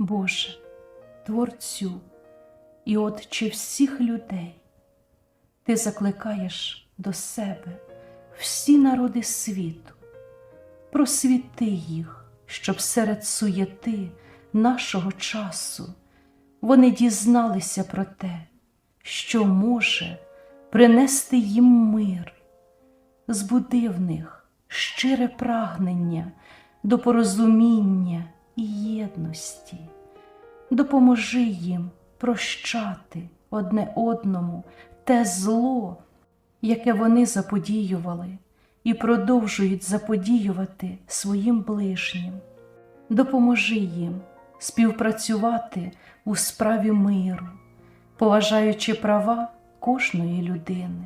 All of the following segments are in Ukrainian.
Боже, Творцю і Отче всіх людей, Ти закликаєш до себе всі народи світу, просвіти їх, щоб серед суєти нашого часу вони дізналися про те, що може принести їм мир, збуди в них щире прагнення до порозуміння і єдності, допоможи їм прощати одне одному те зло, яке вони заподіювали і продовжують заподіювати своїм ближнім. Допоможи їм співпрацювати у справі миру, поважаючи права кожної людини,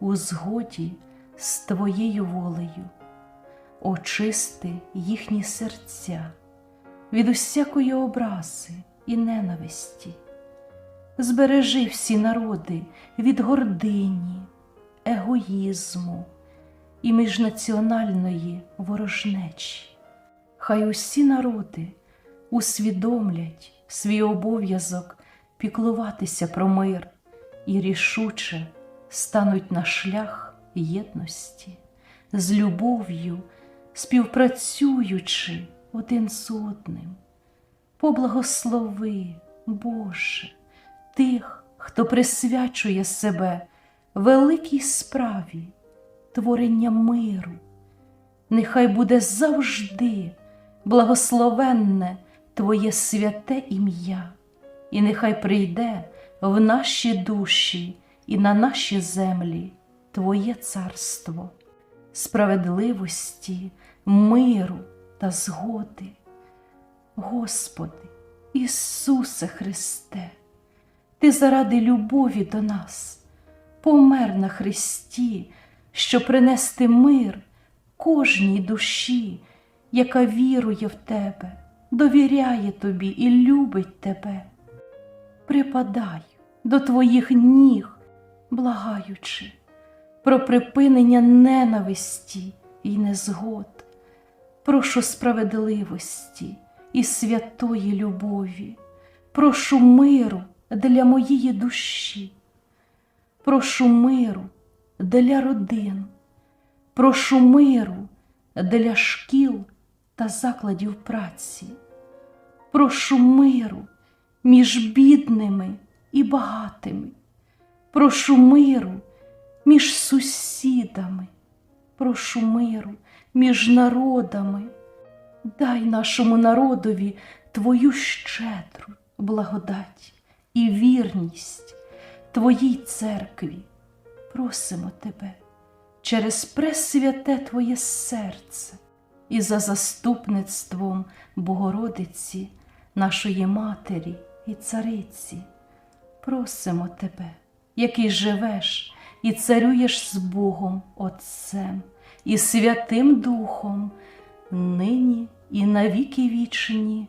у згоді з Твоєю волею, очисти їхні серця від усякої образи і ненависті, збережи всі народи від гордині, егоїзму і міжнаціональної ворожнечі. Хай усі народи усвідомлять свій обов'язок піклуватися про мир і рішуче стануть на шлях єдності, з любов'ю, співпрацюючи один з одним. Поблагослови, Боже, тих, хто присвячує себе великій справі творення миру. Нехай буде завжди благословенне Твоє святе ім'я, і нехай прийде в наші душі і на наші землі Твоє царство, справедливості, миру та згоди. Господи, Ісусе Христе, Ти заради любові до нас помер на Христі, щоб принести мир кожній душі, яка вірує в Тебе, довіряє Тобі і любить Тебе. Припадай до Твоїх ніг, благаючи про припинення ненависті і незгод. Прошу справедливості і святої любові, прошу миру для моєї душі, прошу миру для родин, прошу миру для шкіл та закладів праці, прошу миру між бідними і багатими, прошу миру між сусідами, прошу миру між народами. Дай нашому народові Твою щедру благодать і вірність Твоїй церкві. Просимо Тебе через пресвяте Твоє серце і за заступництвом Богородиці, нашої Матері і Цариці. Просимо Тебе, який живеш і царюєш з Богом Отцем і Святим Духом, нині і навіки вічні.